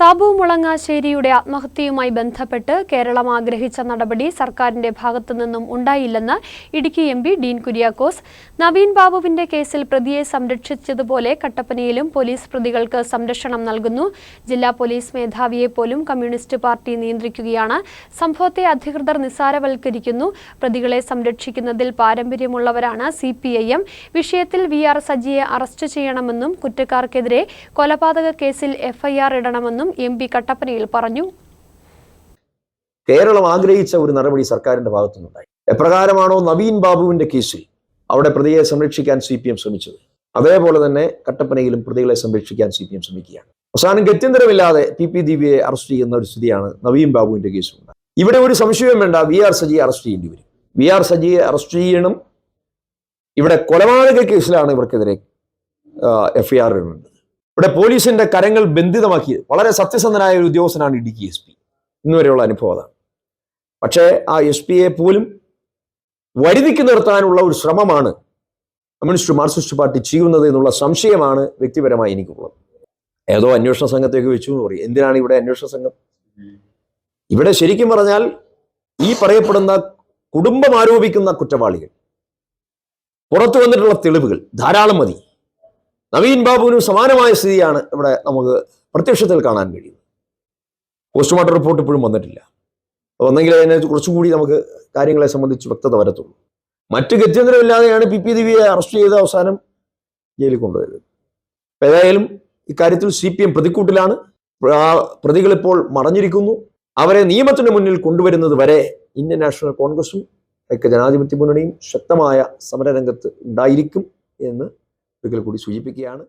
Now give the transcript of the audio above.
സാബു മുളങ്ങാശ്ശേരിയുടെ ആത്മഹത്യയുമായി ബന്ധപ്പെട്ട് കേരളം ആഗ്രഹിച്ച നടപടി സർക്കാരിന്റെ ഭാഗത്തു നിന്നും ഉണ്ടായില്ലെന്ന് ഇടുക്കി എം പി ഡീൻ കുര്യാക്കോസ്. നവീൻ ബാബുവിന്റെ കേസിൽ പ്രതിയെ സംരക്ഷിച്ചതുപോലെ കട്ടപ്പനയിലും പോലീസ് പ്രതികൾക്ക് സംരക്ഷണം നൽകുന്നു. ജില്ലാ പോലീസ് മേധാവിയെ പോലും കമ്മ്യൂണിസ്റ്റ് പാർട്ടി നിയന്ത്രിക്കുകയാണ്. സംഭവത്തെ അധികൃതർ നിസ്സാരവൽക്കരിക്കുന്നു. പ്രതികളെ സംരക്ഷിക്കുന്നതിൽ പാരമ്പര്യമുള്ളവരാണ് സി വിഷയത്തിൽ വി ആർ സജിയെ അറസ്റ്റ് ചെയ്യണമെന്നും കുറ്റക്കാർക്കെതിരെ കൊലപാതക കേസിൽ എഫ്ഐആർ ഇടണമെന്നും എം പി കട്ടപ്പനയിൽ പറഞ്ഞു. കേരളം ആഗ്രഹിച്ച ഒരു നടപടി സർക്കാരിന്റെ ഭാഗത്തുനിന്നുണ്ടായി. എപ്രകാരമാണോ നവീൻ ബാബുവിന്റെ കേസിൽ അവിടെ പ്രതിയെ സംരക്ഷിക്കാൻ സി പി എം ശ്രമിച്ചത്? അതേപോലെ തന്നെ കട്ടപ്പനയിലും പ്രതികളെ സംരക്ഷിക്കാൻ സി പി എം ശ്രമിക്കുകയാണ്. അവസാനം ഗത്യന്തരമില്ലാതെ പി പി ദിവ്യയെ അറസ്റ്റ് ചെയ്യുന്ന ഒരു സ്ഥിതിയാണ് നവീൻ ബാബുവിന്റെ കേസിലുണ്ടായത് ഇവിടെ ഒരു സംശയം വേണ്ട വി ആർ സജിയെ അറസ്റ്റ് ചെയ്യേണ്ടി വരും. വി ആർ സജിയെ അറസ്റ്റ് ചെയ്യണം. ഇവിടെ കൊലപാതക കേസിലാണ് ഇവർക്കെതിരെ എഫ്ഐആർ ഇടുന്നത്. ഇവിടെ പോലീസിന്റെ കരങ്ങൾ ബന്ധിതമാക്കിയത് വളരെ സത്യസന്ധനായ ഒരു ഉദ്യോഗസ്ഥനാണ് ഇടുക്കി എസ് പി. ഇന്നുവരെയുള്ള അനുഭവം അതാണ്. പക്ഷേ ആ എസ് പിയെ പോലും വരുതിക്ക് നിർത്താനുള്ള ഒരു ശ്രമമാണ് കമ്മ്യൂണിസ്റ്റ് മാർക്സിസ്റ്റ് പാർട്ടി ചെയ്യുന്നത് എന്നുള്ള സംശയമാണ് വ്യക്തിപരമായി എനിക്കുള്ളത്. ഏതോ അന്വേഷണ സംഘത്തേക്ക് വെച്ചു എന്ന് പറയും. എന്തിനാണ് ഇവിടെ അന്വേഷണ സംഘം? ഇവിടെ ശരിക്കും പറഞ്ഞാൽ ഈ പറയപ്പെടുന്ന കുടുംബം ആരോപിക്കുന്ന കുറ്റവാളികൾ പുറത്തു വന്നിട്ടുള്ള തെളിവുകൾ ധാരാളം മതി. നവീൻ ബാബുവിനും സമാനമായ സ്ഥിതിയാണ് ഇവിടെ നമുക്ക് പ്രത്യക്ഷത്തിൽ കാണാൻ കഴിയുന്നത്. പോസ്റ്റ്മോർട്ടം റിപ്പോർട്ട് ഇപ്പോഴും വന്നിട്ടില്ല. വന്നെങ്കിൽ അതിനെ കുറച്ചുകൂടി നമുക്ക് കാര്യങ്ങളെ സംബന്ധിച്ച് വ്യക്തത വരത്തുള്ളൂ. മറ്റ് ഗത്യന്തരമില്ലാതെയാണ് പി പി ദേവിയെ അറസ്റ്റ് ചെയ്ത് അവസാനം ജയിലിൽ കൊണ്ടുപോയത്. ഏതായാലും ഇക്കാര്യത്തിൽ സി പി എം പ്രതിക്കൂട്ടിലാണ്. പ്രതികൾ ഇപ്പോൾ മറഞ്ഞിരിക്കുന്നു. അവരെ നിയമത്തിന് മുന്നിൽ കൊണ്ടുവരുന്നത് വരെ ഇന്ത്യൻ നാഷണൽ കോൺഗ്രസും ഐക്യ ജനാധിപത്യ മുന്നണിയും ശക്തമായ സമരരംഗത്ത് ഉണ്ടായിരിക്കും എന്ന് ഒരിക്കൽ കൂടി സൂചിപ്പിക്കുകയാണ്.